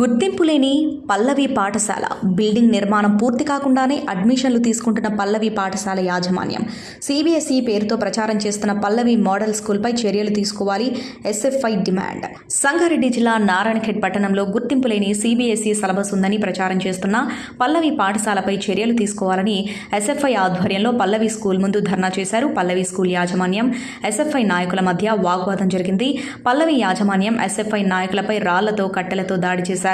గుర్తింపు లేని పల్లవి పాఠశాల. బిల్డింగ్ నిర్మాణం పూర్తి కాకుండానే అడ్మిషన్లు తీసుకుంటున్న పల్లవి పాఠశాల యాజమాన్యం. సిబిఎస్ఈ పేరుతో ప్రచారం చేస్తున్న పల్లవి మోడల్ స్కూల్పై చర్యలు తీసుకోవాలి ఎస్ఎఫ్ఐ డిమాండ్. సంగారెడ్డి జిల్లా నారాయణఖేడ్ పట్టణంలో గుర్తింపు లేని సిబిఎస్ఈ సిలబస్ ఉందని ప్రచారం చేస్తున్న పల్లవి పాఠశాలపై చర్యలు తీసుకోవాలని ఎస్ఎఫ్ఐ ఆధ్వర్యంలో పల్లవి స్కూల్ ముందు ధర్నా చేశారు పల్లవి స్కూల్ యాజమాన్యం. ఎస్ఎఫ్ఐ నాయకుల మధ్య వాగ్వాదం జరిగింది. పల్లవి యాజమాన్యం ఎస్ఎఫ్ఐ నాయకులపై రాళ్ళతో కట్టెలతో దాడి చేశారు.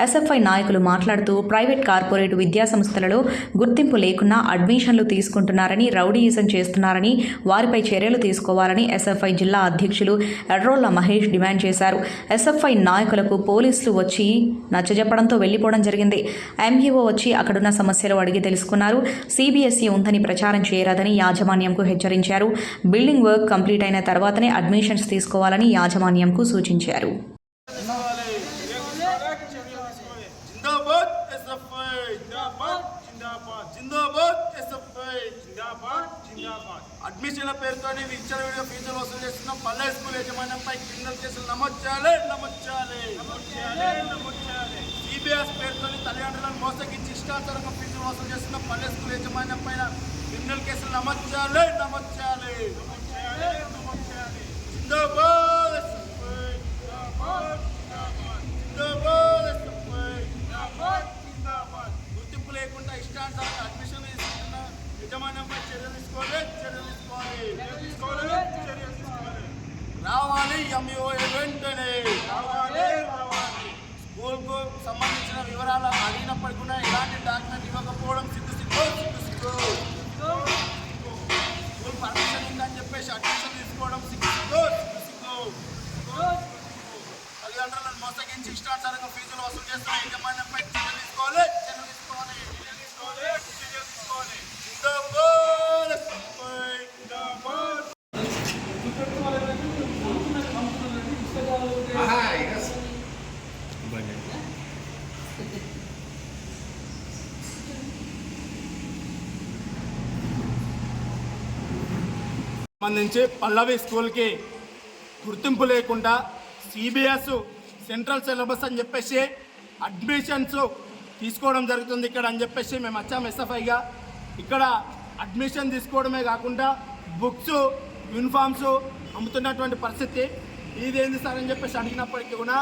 ఎస్ఎఫ్ఐ నాయకులు మాట్లాడుతూ ప్రైవేట్ కార్పొరేట్ విద్యా సంస్థలలో గుర్తింపు లేకున్నా అడ్మిషన్లు తీసుకుంటున్నారని రౌడీయిజం చేస్తున్నారని వారిపై చర్యలు తీసుకోవాలని ఎస్ఎఫ్ఐ జిల్లా అధ్యక్షులు ఎర్రోళ్ళ మహేష్ డిమాండ్ చేశారు. ఎస్ఎఫ్ఐ నాయకులకు పోలీసులు వచ్చి నచ్చజెప్పడంతో వెళ్ళిపోవడం జరిగింది. ఎంఈఓ వచ్చి అక్కడున్న సమస్యలు అడిగి తెలుసుకున్నారు. సిబిఎస్ఈ ఉందని ప్రచారం చేయరాదని యాజమాన్యంకు హెచ్చరించారు. బిల్డింగ్ వర్క్ కంప్లీట్ అయిన తర్వాతనే అడ్మిషన్స్ తీసుకోవాలని యాజమాన్యంకు సూచించారు. అడ్మిషన్ల పేరుతో ఇచ్చిన వీడియో ఫీజులు వసూలు చేస్తున్న. పల్లె స్కూల్ యజమాన్యంపై క్రిమినల్ కేసులు నమోదు చేయాలి చేయాలి. సిబిఎస్ పేరుతో తల్లిదండ్రులను మోసగించి ఇష్టాచారంగా ఫీజులు వసూలు చేస్తున్న. పల్లె స్కూల్ యజమాన్యం పైన క్రిమినల్ కేసులు నమోదు చేయాలి నమోదు చేయాలి నమోదు చేయాలి నమోదు చేయాలి జిందాబాద్ ఎస్ఎఫ్ఐ జిందాబాద్ జిందాబాద్ జిందాబాద్ ఎస్ఎఫ్ఐ జిందాబాద్ జిందాబాద్ గుర్తింపు లేకుండా ఇష్టానుసారంగా అడ్మిషన్ తీసుకుంటున్న యజమాన్యంపై చర్యలు తీసుకోవాలి చర్యలు తీసుకోవాలి. చర్యలు తీసుకోవాలి? చర్యలు తీసుకోవాలి. రావాలి ఎంఈఓ వెంటనే. రావాలి రావాలి. స్కూల్కు సంబంధించిన వివరాలు అడిగినప్పటికీ కూడా ఎలాంటి డాక్యుమెంట్ ఇవ్వకపోవడం సిగ్గు సిగ్గు సిగ్గు సిగ్గు. స్కూల్ పర్మిషన్ ఉందని చెప్పేసి అడ్మిషన్ తీసుకోవడం సిగ్గు సిగ్గు సిగ్గు సిగ్గు. తల్లిదండ్రులను మోసగించి ఇష్టానుసారంగా ఫీజులు వసూలు చేస్తున్న యజమాన్యంపై చర్యలు తీసుకోవాలి చర్యలు తీసుకోవాలి చర్యలు తీసుకోవాలి చర్యలు తీసుకోవాలి జిందాబాద్ ఎస్ఎఫ్ఐ, జిందాబాద్ సంబంధించి పల్లవి స్కూల్కి గుర్తింపు లేకుండా సిబిఎస్ సెంట్రల్ సిలబస్ అని చెప్పేసి అడ్మిషన్స్ తీసుకోవడం జరుగుతుంది ఇక్కడ అని చెప్పేసి మేము వచ్చాము ఎస్ఎఫ్ఐగా. ఇక్కడ అడ్మిషన్ తీసుకోవడమే కాకుండా బుక్స్ యూనిఫామ్స్ అమ్ముతున్నటువంటి పరిస్థితి. ఇదేంది సార్ అని చెప్పేసి అడిగినప్పటికీ కూడా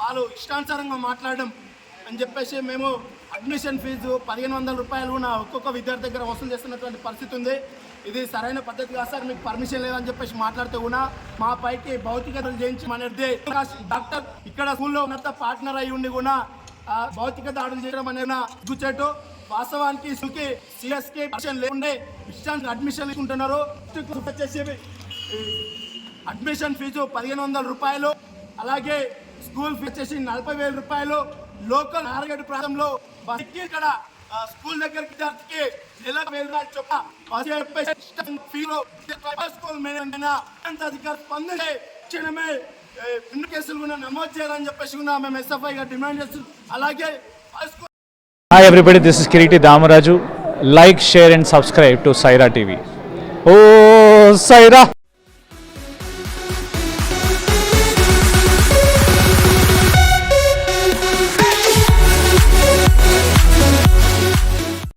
వాళ్ళు ఇష్టానుసారంగా మాట్లాడడం అని చెప్పేసి మేము అడ్మిషన్ ఫీజు పదిహేను వందల రూపాయలు నా ఒక్కొక్క విద్యార్థి దగ్గర వసూలు చేస్తున్నటువంటి పరిస్థితి ఉంది. ఇది సరైన పద్ధతి కాదు సార్ మీకు పర్మిషన్ లేదని చెప్పేసి మాట్లాడితే కూడా మా పైకి భౌతికతలు చేయించమనేది డాక్టర్ ఇక్కడ స్కూల్లో ఉన్నంత పార్ట్నర్ అయి ఉండి కూడా భౌతిక దాడులు చేయడం అనేది గుచ్చేటు. వాస్తవానికి సుకి సిఎస్కి పర్మిషన్ లేకుండే ఇష్టానికి అడ్మిషన్ తీసుకుంటున్నారు. వచ్చేసి అడ్మిషన్ ఫీజు పదిహేను వందల రూపాయలు అలాగే స్కూల్ ఫీ వచ్చేసి నలభై వేల రూపాయలు లోకల్ నారగడ్డ ప్రాంతంలో ఇక్కడ స్కూల్ దగ్గర విద్యార్థికి నెలకు వేల రూపాయలు స్కూల్ మేనేజ్మెంట్ అధికారులు స్పందించి క్షణమే రెండు కేసులు కూడా నమోదు చేయాలని చెప్పేసి కూడా మేము ఎస్ఎఫ్ఐగా డిమాండ్ చేస్తున్నాం. అలాగే hi everybody this is Kiriti Damaraju like share and subscribe to Saira TV oh Sye Raa